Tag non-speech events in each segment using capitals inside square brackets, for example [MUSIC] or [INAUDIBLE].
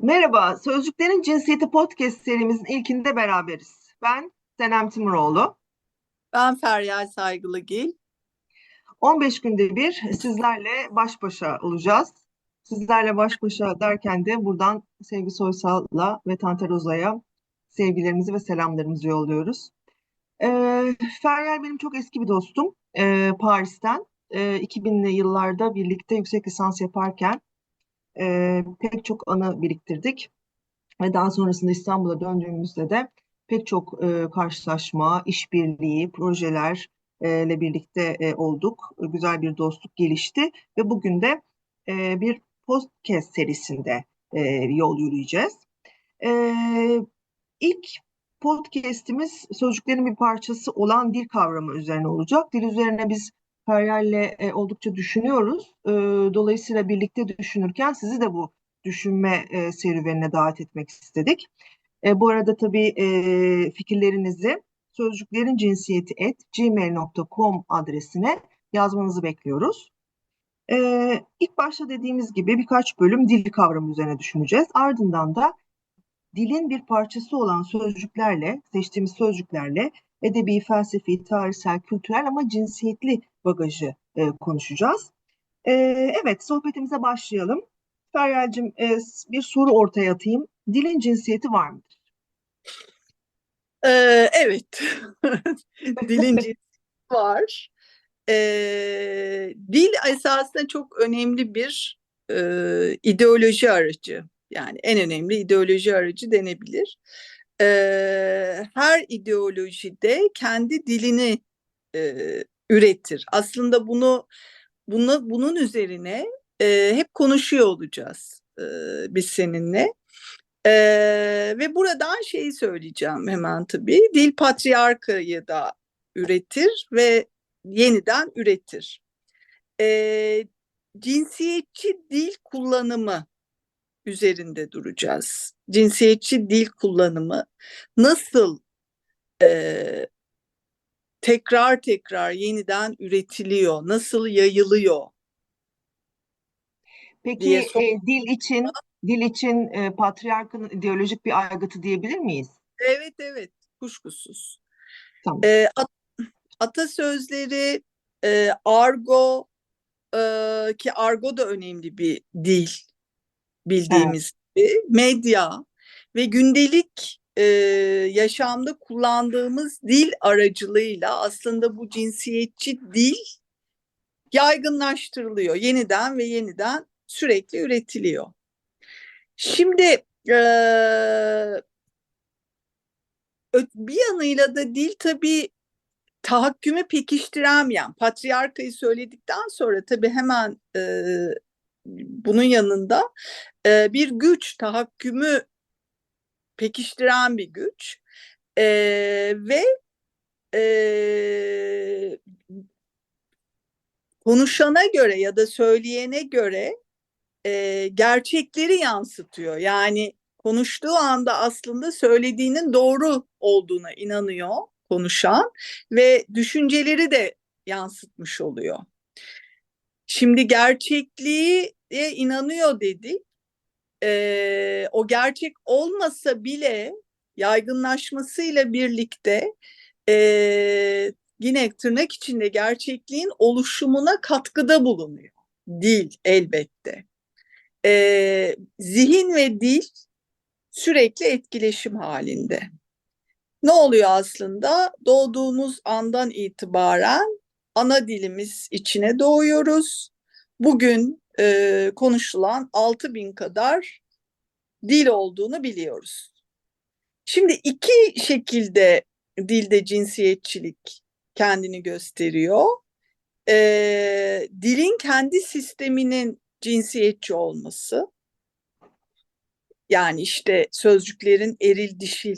Merhaba, Sözcüklerin Cinsiyeti Podcast serimizin ilkinde beraberiz. Ben Senem Timuroğlu. Ben Feryal Saygılıgil. 15 günde bir sizlerle baş başa olacağız. Sizlerle baş başa derken de buradan Sevgi Soysal'la ve Tanter Uzay'a sevgilerimizi ve selamlarımızı yolluyoruz. Ee, Feryal benim çok eski bir dostum ee, Paris'ten. Ee, 2000'li yıllarda birlikte yüksek lisans yaparken e, pek çok anı biriktirdik. Ve daha sonrasında İstanbul'a döndüğümüzde de pek çok e, karşılaşma, işbirliği, projelerle birlikte e, olduk. Güzel bir dostluk gelişti ve bugün de e, bir podcast serisinde e, yol yürüyeceğiz. E, ilk podcast'imiz sözcüklerin bir parçası olan dil kavramı üzerine olacak. Dil üzerine biz Feryal'le e, oldukça düşünüyoruz. E, dolayısıyla birlikte düşünürken sizi de bu düşünme e, serüvenine davet etmek istedik. E, bu arada tabii e, fikirlerinizi sözcüklerin cinsiyeti et gmail.com adresine yazmanızı bekliyoruz. E, ilk başta dediğimiz gibi birkaç bölüm dil kavramı üzerine düşüneceğiz. Ardından da dilin bir parçası olan sözcüklerle, seçtiğimiz sözcüklerle edebi, felsefi, tarihsel, kültürel ama cinsiyetli bagajı e, konuşacağız. E, evet, sohbetimize başlayalım. Feryal'cim e, bir soru ortaya atayım. Dilin cinsiyeti var mıdır? Ee, evet, [LAUGHS] dilin cinsiyeti var. Ee, dil esasında çok önemli bir e, ideoloji aracı. Yani en önemli ideoloji aracı denebilir. Ee, her ideolojide kendi dilini e, üretir. Aslında bunu, bunu bunun üzerine e, hep konuşuyor olacağız e, biz seninle. E, ve buradan şeyi söyleyeceğim hemen tabii. Dil patriarkayı da üretir ve yeniden üretir. E, cinsiyetçi dil kullanımı üzerinde duracağız. Cinsiyetçi dil kullanımı nasıl e, tekrar tekrar yeniden üretiliyor, nasıl yayılıyor Peki e, dil için dil için e, patriarkın ideolojik bir aygıtı diyebilir miyiz? Evet evet kuşkusuz. Tamam. E, at, atasözleri, e, argo e, ki argo da önemli bir dil bildiğimiz evet. gibi medya ve gündelik e, yaşamda kullandığımız dil aracılığıyla aslında bu cinsiyetçi dil yaygınlaştırılıyor yeniden ve yeniden sürekli üretiliyor. Şimdi e, bir yanıyla da dil tabii tahakkümü pekiştiremeyen, patriarkayı söyledikten sonra tabii hemen e, bunun yanında e, bir güç, tahakkümü pekiştiren bir güç e, ve e, konuşana göre ya da söyleyene göre e, gerçekleri yansıtıyor. Yani konuştuğu anda aslında söylediğinin doğru olduğuna inanıyor konuşan ve düşünceleri de yansıtmış oluyor. Şimdi gerçekliğe inanıyor dedik. Ee, o gerçek olmasa bile yaygınlaşmasıyla birlikte e, yine tırnak içinde gerçekliğin oluşumuna katkıda bulunuyor. Dil elbette. Ee, zihin ve dil sürekli etkileşim halinde. Ne oluyor aslında? Doğduğumuz andan itibaren ana dilimiz içine doğuyoruz. Bugün e, konuşulan 6 bin kadar dil olduğunu biliyoruz. Şimdi iki şekilde dilde cinsiyetçilik kendini gösteriyor. E, dilin kendi sisteminin cinsiyetçi olması, yani işte sözcüklerin eril dişil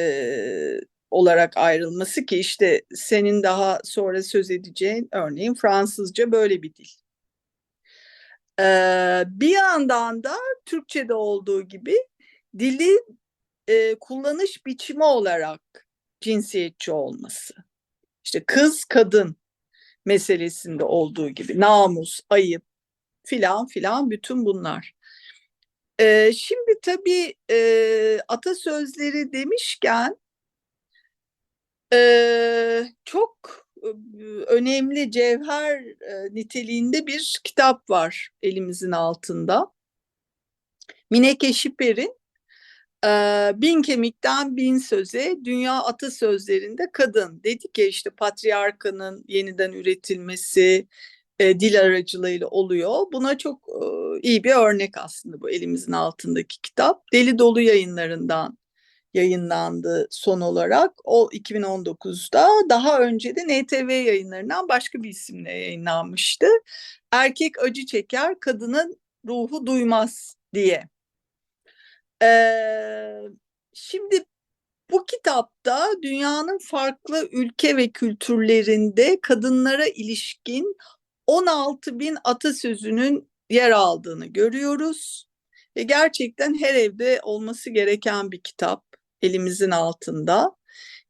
e, olarak ayrılması ki işte senin daha sonra söz edeceğin örneğin Fransızca böyle bir dil. Ee, bir yandan da Türkçe'de olduğu gibi dili e, kullanış biçimi olarak cinsiyetçi olması. İşte kız kadın meselesinde olduğu gibi namus, ayıp filan filan bütün bunlar. Ee, şimdi tabii e, atasözleri demişken e, çok önemli cevher e, niteliğinde bir kitap var elimizin altında. Mineke Şiper'in e, Bin Kemikten Bin Söze Dünya Atasözlerinde Kadın. Dedik ya işte patriarkanın yeniden üretilmesi, e, dil aracılığıyla oluyor. Buna çok e, iyi bir örnek aslında bu elimizin altındaki kitap. Deli Dolu yayınlarından yayınlandı son olarak. O 2019'da daha önce de NTV yayınlarından başka bir isimle yayınlanmıştı. Erkek acı çeker, kadının ruhu duymaz diye. Ee, şimdi bu kitapta dünyanın farklı ülke ve kültürlerinde kadınlara ilişkin 16 bin atasözünün yer aldığını görüyoruz. Ve gerçekten her evde olması gereken bir kitap elimizin altında.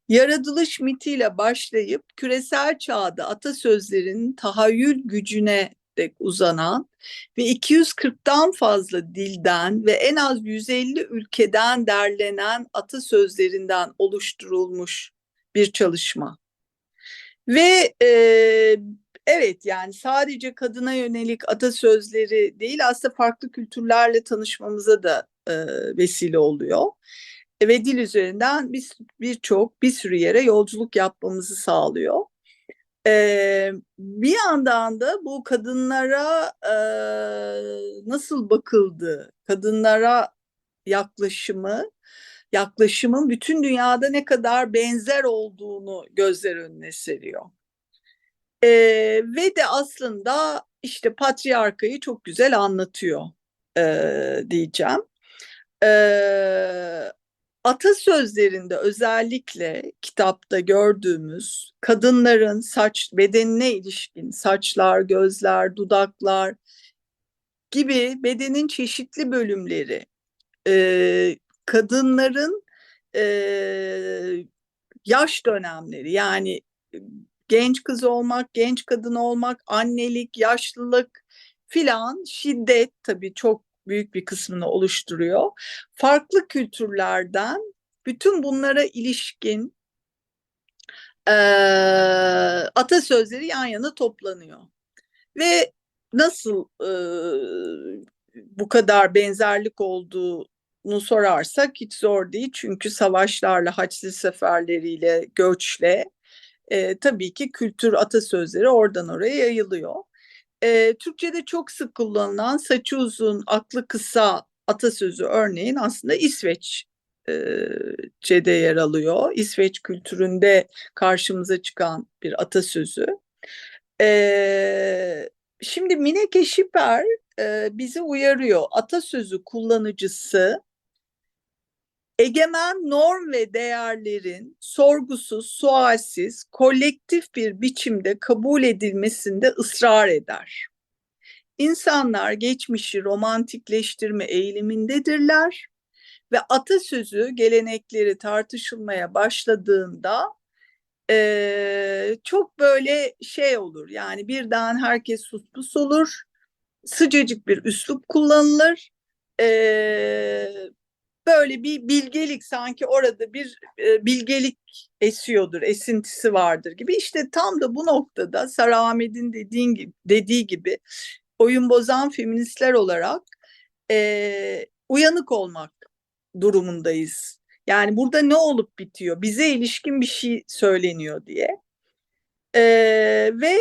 Yaratılış mitiyle başlayıp küresel çağda atasözlerin tahayyül gücüne dek uzanan ve 240'tan fazla dilden ve en az 150 ülkeden derlenen atasözlerinden oluşturulmuş bir çalışma. Ve e, evet yani sadece kadına yönelik atasözleri değil aslında farklı kültürlerle tanışmamıza da e, vesile oluyor. Ve dil üzerinden birçok bir, bir sürü yere yolculuk yapmamızı sağlıyor. Ee, bir yandan da bu kadınlara e, nasıl bakıldı, kadınlara yaklaşımı, yaklaşımın bütün dünyada ne kadar benzer olduğunu gözler önüne seriyor. Ee, ve de aslında işte patriarkayı çok güzel anlatıyor e, diyeceğim. Ee, atasözlerinde özellikle kitapta gördüğümüz kadınların saç bedenine ilişkin saçlar, gözler, dudaklar gibi bedenin çeşitli bölümleri, e, kadınların e, yaş dönemleri yani genç kız olmak, genç kadın olmak, annelik, yaşlılık filan şiddet tabii çok büyük bir kısmını oluşturuyor. Farklı kültürlerden bütün bunlara ilişkin e, atasözleri yan yana toplanıyor. Ve nasıl e, bu kadar benzerlik olduğunu sorarsak hiç zor değil. Çünkü savaşlarla, haçlı seferleriyle, göçle e, tabii ki kültür atasözleri oradan oraya yayılıyor. E, Türkçe'de çok sık kullanılan saçı uzun, aklı kısa atasözü örneğin aslında İsveççe'de yer alıyor. İsveç kültüründe karşımıza çıkan bir atasözü. E, şimdi Mineke Şiper e, bizi uyarıyor. Atasözü kullanıcısı egemen norm ve değerlerin sorgusuz, sualsiz, kolektif bir biçimde kabul edilmesinde ısrar eder. İnsanlar geçmişi romantikleştirme eğilimindedirler ve atasözü gelenekleri tartışılmaya başladığında e, çok böyle şey olur yani birden herkes suspus olur, sıcacık bir üslup kullanılır, e, böyle bir bilgelik sanki orada bir e, bilgelik esiyordur, esintisi vardır gibi. İşte tam da bu noktada Sara Ahmet'in dediğin gibi, dediği gibi oyun bozan feministler olarak e, uyanık olmak durumundayız. Yani burada ne olup bitiyor? Bize ilişkin bir şey söyleniyor diye. E, ve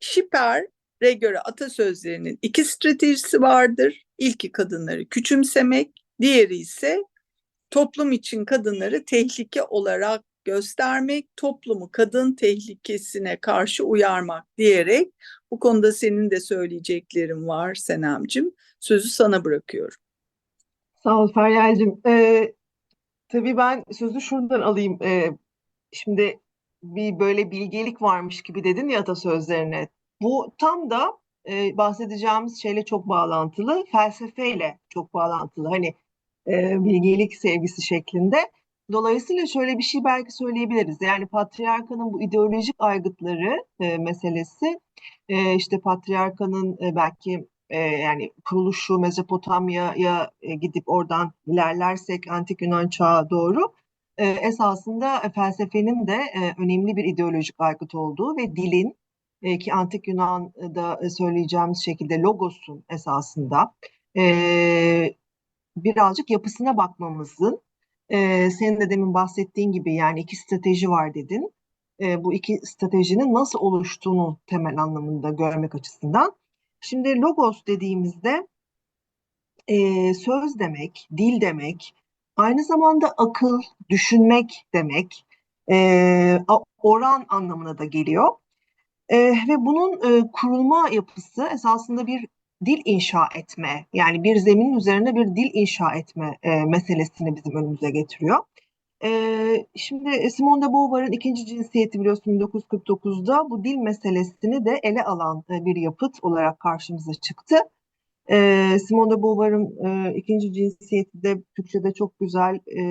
Şiper'e göre atasözlerinin iki stratejisi vardır. İlki kadınları küçümsemek, Diğeri ise toplum için kadınları tehlike olarak göstermek, toplumu kadın tehlikesine karşı uyarmak diyerek bu konuda senin de söyleyeceklerin var Senemcim. Sözü sana bırakıyorum. Sağ ol Feryal'cim. Ee, tabii ben sözü şuradan alayım. Ee, şimdi bir böyle bilgelik varmış gibi dedin ya atasözlerine. Bu tam da e, bahsedeceğimiz şeyle çok bağlantılı, felsefeyle çok bağlantılı. Hani e, bilgelik sevgisi şeklinde. Dolayısıyla şöyle bir şey belki söyleyebiliriz. Yani patriarkanın bu ideolojik aygıtları e, meselesi, e, işte patriarkanın e, belki e, yani kuruluşu Mezopotamya'ya e, gidip oradan ilerlersek Antik Yunan çağı doğru e, esasında felsefenin de e, önemli bir ideolojik aygıt olduğu ve dilin e, ki Antik Yunan'da e, söyleyeceğimiz şekilde logosun esasında e, birazcık yapısına bakmamızın e, senin de demin bahsettiğin gibi yani iki strateji var dedin. E, bu iki stratejinin nasıl oluştuğunu temel anlamında görmek açısından. Şimdi logos dediğimizde e, söz demek, dil demek, aynı zamanda akıl, düşünmek demek, e, oran anlamına da geliyor. E, ve bunun e, kurulma yapısı esasında bir dil inşa etme, yani bir zeminin üzerine bir dil inşa etme e, meselesini bizim önümüze getiriyor. E, şimdi Simone de Beauvoir'ın ikinci cinsiyeti biliyorsun 1949'da bu dil meselesini de ele alan e, bir yapıt olarak karşımıza çıktı. E, Simone de Beauvoir'ın e, ikinci cinsiyeti de Türkçe'de çok güzel e,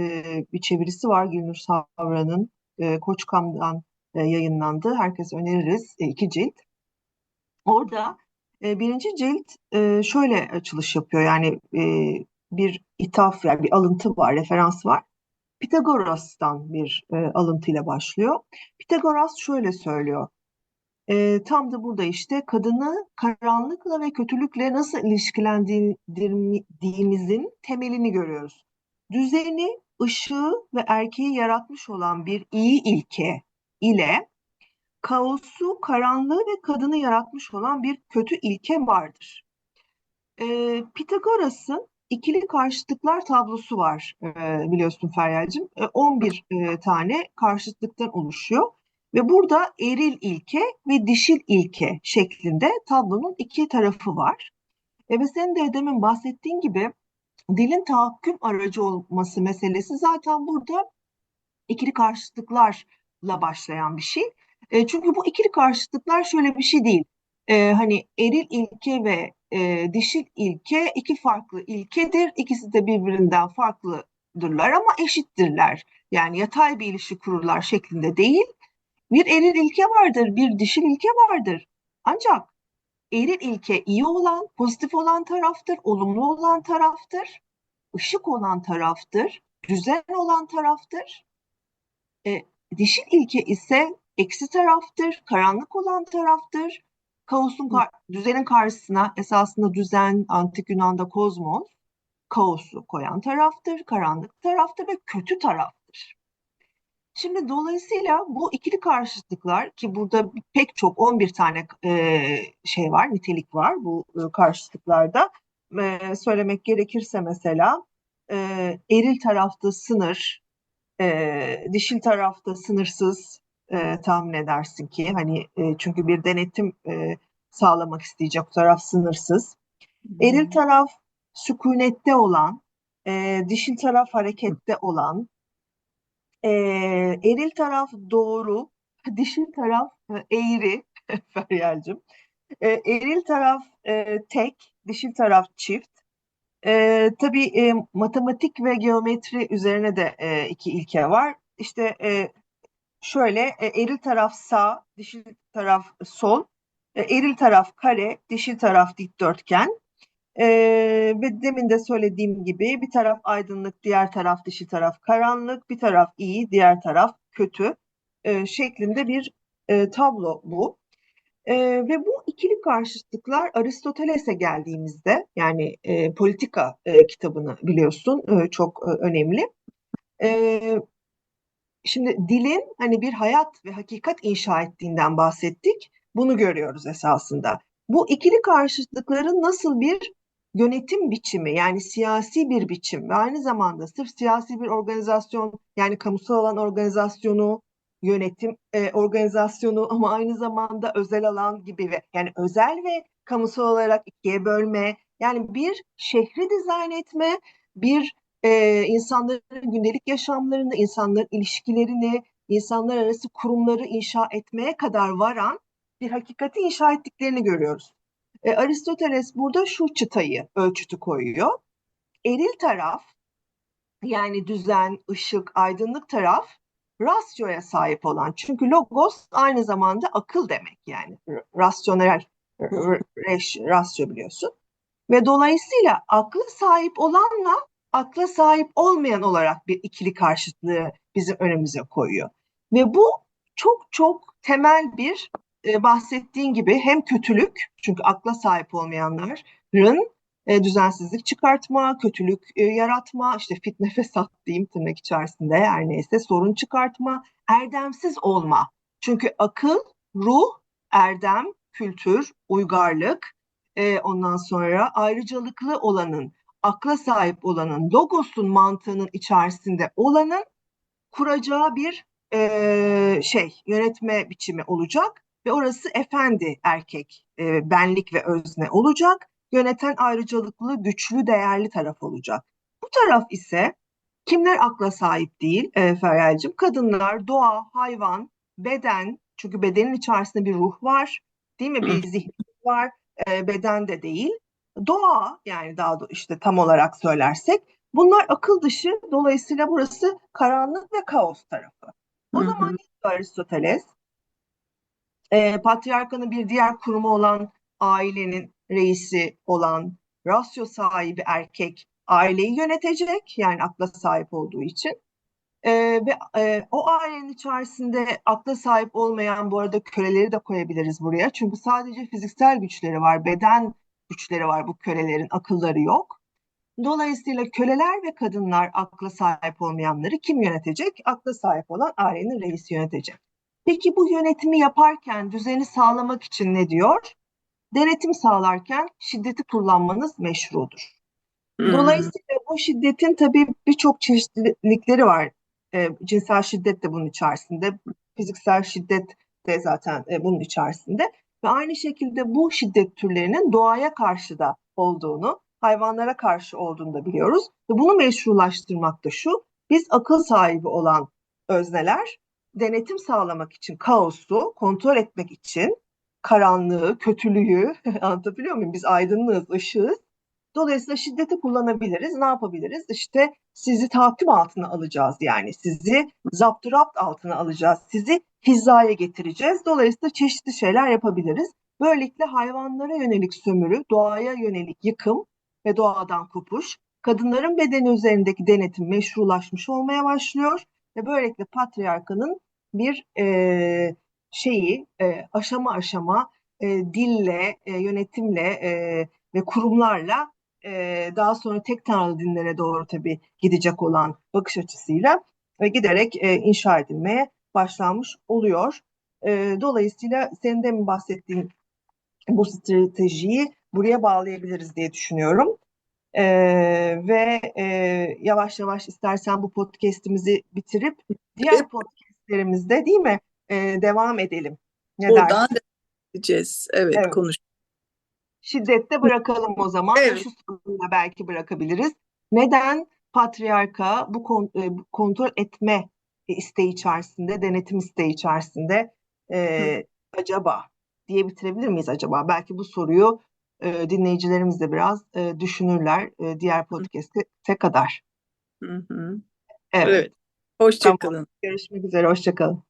bir çevirisi var Gülnur Savran'ın e, Koçkam'dan e, yayınlandı. Herkes öneririz e, iki cilt. Orada e, birinci cilt e, şöyle açılış yapıyor yani e, bir ithaf yani bir alıntı var, referans var. Pitagoras'tan bir e, alıntıyla başlıyor. Pitagoras şöyle söylüyor. Tam da burada işte kadını karanlıkla ve kötülükle nasıl ilişkilendirdiğimizin temelini görüyoruz. Düzeni, ışığı ve erkeği yaratmış olan bir iyi ilke ile kaosu, karanlığı ve kadını yaratmış olan bir kötü ilke vardır. E, Pitagoras'ın ikili karşıtlıklar tablosu var e, biliyorsun Feryal'cim. E, 11 e, tane karşıtlıktan oluşuyor. Ve burada eril ilke ve dişil ilke şeklinde tablonun iki tarafı var. E, ve senin de demin bahsettiğin gibi dilin tahakküm aracı olması meselesi zaten burada ikili karşıtlıklarla başlayan bir şey. E, çünkü bu ikili karşıtlıklar şöyle bir şey değil. E, hani eril ilke ve e, dişil ilke iki farklı ilkedir. İkisi de birbirinden farklıdırlar ama eşittirler. Yani yatay bir ilişki kururlar şeklinde değil. Bir eril ilke vardır, bir dişil ilke vardır. Ancak eril ilke iyi olan, pozitif olan taraftır, olumlu olan taraftır, ışık olan taraftır, düzen olan taraftır. E, dişil ilke ise eksi taraftır, karanlık olan taraftır. Kaosun kar düzenin karşısına esasında düzen antik Yunan'da kozmos, kaosu koyan taraftır, karanlık taraftır ve kötü taraftır. Şimdi dolayısıyla bu ikili karşıtlıklar ki burada pek çok 11 tane e, şey var, nitelik var bu e, karşıtlıklarda. E, söylemek gerekirse mesela e, eril tarafta sınır, e, dişil tarafta sınırsız, e, tahmin edersin ki hani e, çünkü bir denetim e, sağlamak isteyecek taraf sınırsız. Eril taraf sükunette olan, e, dişil taraf harekette olan, e, eril taraf doğru, [LAUGHS] dişil taraf e, eğri [LAUGHS] Feryal'cim. E, eril taraf e, tek, dişil taraf çift. E, tabii e, matematik ve geometri üzerine de e, iki ilke var. İşte e, şöyle e, eril taraf sağ, dişil taraf sol, e, eril taraf kare, dişil taraf dikdörtgen. E, ve demin de söylediğim gibi bir taraf aydınlık, diğer taraf dişil taraf karanlık, bir taraf iyi, diğer taraf kötü e, şeklinde bir e, tablo bu. E, ve bu ikili karşıtlıklar Aristoteles'e geldiğimizde yani e, politika e, kitabını biliyorsun e, çok e, önemli. E, Şimdi dilin hani bir hayat ve hakikat inşa ettiğinden bahsettik. Bunu görüyoruz esasında. Bu ikili karşıtlıkların nasıl bir yönetim biçimi yani siyasi bir biçim ve aynı zamanda sırf siyasi bir organizasyon yani kamusal olan organizasyonu yönetim e, organizasyonu ama aynı zamanda özel alan gibi ve yani özel ve kamusal olarak ikiye bölme yani bir şehri dizayn etme bir e, insanların gündelik yaşamlarını, insanların ilişkilerini, insanlar arası kurumları inşa etmeye kadar varan bir hakikati inşa ettiklerini görüyoruz. E, Aristoteles burada şu çıtayı, ölçütü koyuyor. Eril taraf, yani düzen, ışık, aydınlık taraf rasyoya sahip olan. Çünkü logos aynı zamanda akıl demek yani. Rasyonel, rasyo biliyorsun. ve dolayısıyla akla sahip olanla akla sahip olmayan olarak bir ikili karşıtlığı bizim önümüze koyuyor. Ve bu çok çok temel bir e, bahsettiğin gibi hem kötülük çünkü akla sahip olmayanların e, düzensizlik çıkartma, kötülük e, yaratma, işte fitne [LAUGHS] fesat diyeyim tırnak içerisinde her neyse sorun çıkartma, erdemsiz olma. Çünkü akıl, ruh, erdem, kültür, uygarlık, e, ondan sonra ayrıcalıklı olanın, akla sahip olanın, logosun mantığının içerisinde olanın kuracağı bir e, şey, yönetme biçimi olacak ve orası efendi erkek, e, benlik ve özne olacak. Yöneten ayrıcalıklı, güçlü, değerli taraf olacak. Bu taraf ise kimler akla sahip değil e, Feryal'cim? Kadınlar, doğa, hayvan, beden, çünkü bedenin içerisinde bir ruh var, değil mi? Bir [CLEARS THROAT] zihin var, e, beden de değil. Doğa yani daha da işte tam olarak söylersek bunlar akıl dışı. Dolayısıyla burası karanlık ve kaos tarafı. O Hı hı. zaman Aristoteles? E, patriarkanın bir diğer kurumu olan ailenin reisi olan rasyo sahibi erkek aileyi yönetecek yani akla sahip olduğu için. E, ve e, o ailenin içerisinde akla sahip olmayan bu arada köleleri de koyabiliriz buraya. Çünkü sadece fiziksel güçleri var, beden güçleri var bu kölelerin, akılları yok. Dolayısıyla köleler ve kadınlar akla sahip olmayanları kim yönetecek? Akla sahip olan ailenin reisi yönetecek. Peki bu yönetimi yaparken düzeni sağlamak için ne diyor? Denetim sağlarken şiddeti kullanmanız meşrudur. Hı. Dolayısıyla bu şiddetin tabii birçok çeşitlilikleri var. E, cinsel şiddet de bunun içerisinde, fiziksel şiddet de zaten e, bunun içerisinde. Ve aynı şekilde bu şiddet türlerinin doğaya karşı da olduğunu, hayvanlara karşı olduğunu da biliyoruz. Ve bunu meşrulaştırmak da şu, biz akıl sahibi olan özneler denetim sağlamak için kaosu kontrol etmek için karanlığı, kötülüğü [LAUGHS] anlatabiliyor muyum? Biz aydınlığız, ışığız. Dolayısıyla şiddeti kullanabiliriz. Ne yapabiliriz? İşte sizi tahakküm altına alacağız yani. Sizi zapturapt altına alacağız. Sizi hizaya getireceğiz. Dolayısıyla çeşitli şeyler yapabiliriz. Böylelikle hayvanlara yönelik sömürü, doğaya yönelik yıkım ve doğadan kopuş, kadınların bedeni üzerindeki denetim meşrulaşmış olmaya başlıyor ve böylelikle patriarkanın bir e, şeyi e, aşama aşama e, dille, e, yönetimle e, ve kurumlarla e, daha sonra tek tanrılı dinlere doğru tabii gidecek olan bakış açısıyla ve giderek e, inşa edilmeye başlanmış oluyor. E, dolayısıyla senin de mi bahsettiğin bu stratejiyi buraya bağlayabiliriz diye düşünüyorum. E, ve e, yavaş yavaş istersen bu podcast'imizi bitirip diğer podcast'lerimizde değil mi e, devam edelim. Ne Buradan dersin? edeceğiz. Evet, Evet. konuş. Şiddette bırakalım o zaman. Evet. Şu soruyu da belki bırakabiliriz. Neden patriarka bu e, kontrol etme isteği içerisinde, denetim isteği içerisinde e, acaba diye bitirebilir miyiz acaba? Belki bu soruyu e, dinleyicilerimiz de biraz e, düşünürler e, diğer podcast'e kadar. Hı hı. Evet. Evet. Hoşça kalın. Görüşmek üzere. Hoşça kalın.